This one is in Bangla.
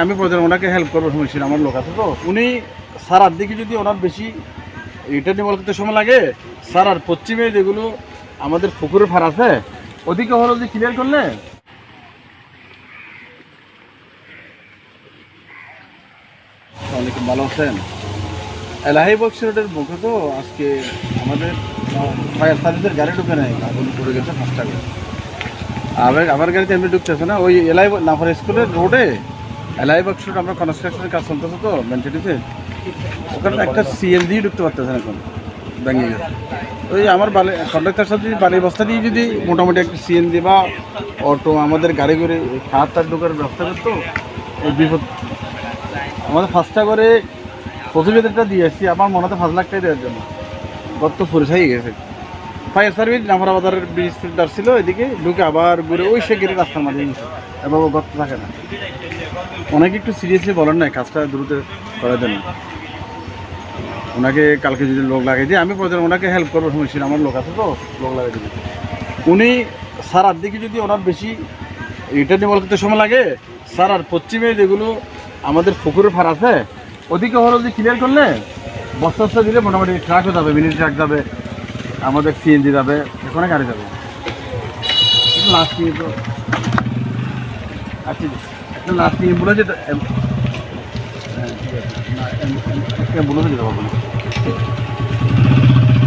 আমি প্রয়োজন, ওনাকে হেল্প করব শুনেছিল আমার লোক আছে তো। উনি সারার দিকে যদি ওনার বেশি রিটার্ন করতে সময় লাগে, স্যার আর পশ্চিমে যেগুলো আমাদের পুকুরে ফার আছে, ওদিকে হলো যে ক্লিয়ার করলে? অনেক ভালো আছেন? এলাহি বক্স রোডের মুখে তো আজকে আমাদের, ফায়ার সার্ভিসের গাড়ি ঢুকে নেয় আগুন পড়ে গেছে পাঁচটা করে আবার আমার গাড়িতে এমনি ঢুকতেছে না, ওই এলাই নাফার স্কুলের রোডে এলাই বক্স আমরা কনস্ট্রাকশনের কাজ চলতেছে তো মেন্টালিতে ওখানে একটা সিএনজি ঢুকতে পারতেছে না এখন গেছে। ওই আমার বালি কন্ডাক্টার সাথে যদি বালি বস্তা দিয়ে যদি মোটামুটি একটা সিএনজি বা অটো আমাদের গাড়ি করে খাওয়ার তার ঢোকার ব্যবস্থা করতো ওই বিপদ আমাদের ফার্স্টটা করে প্রতিবেদনটা দিয়ে আসছি, আমার মনে হয় পাঁচ লাখ টাকা দেওয়ার জন্য। গত পরিচয় গেছে। ফায়ার সার্ভিস নাফারাবাজারের ব্রিজ ছিল, এদিকে ঢুকে আবার ঘুরে ওই সে গেটে রাস্তার মাঝে গেছে। ও গর্ত থাকে না। অনেকে একটু সিরিয়াসলি বলেন না কাজটা দ্রুত করার জন্য। ওনাকে কালকে যদি লোক লাগিয়ে দিই আমি প্রয়োজন ওনাকে হেল্প করব শুনেছিল আমার লোক আছে তো, লোক লাগিয়ে দিবি। উনি সারার দিকে যদি ওনার বেশি রিটার্ন করতে সময় লাগে স্যার আর পশ্চিমে যেগুলো আমাদের পুকুরের ফার আছে, ওদিকে হলো যে ক্লিয়ার করলে বস্তা বস্তা দিলে মোটামুটি ট্রাকও যাবে মিনি ট্রাক যাবে, আমাদের সিএনজি যাবে এখানে গাড়ি যাবে। লাস্ট তো আচ্ছা নিয়ে বলে তো হ্যাঁ ঠিক আছে না, এম- এম-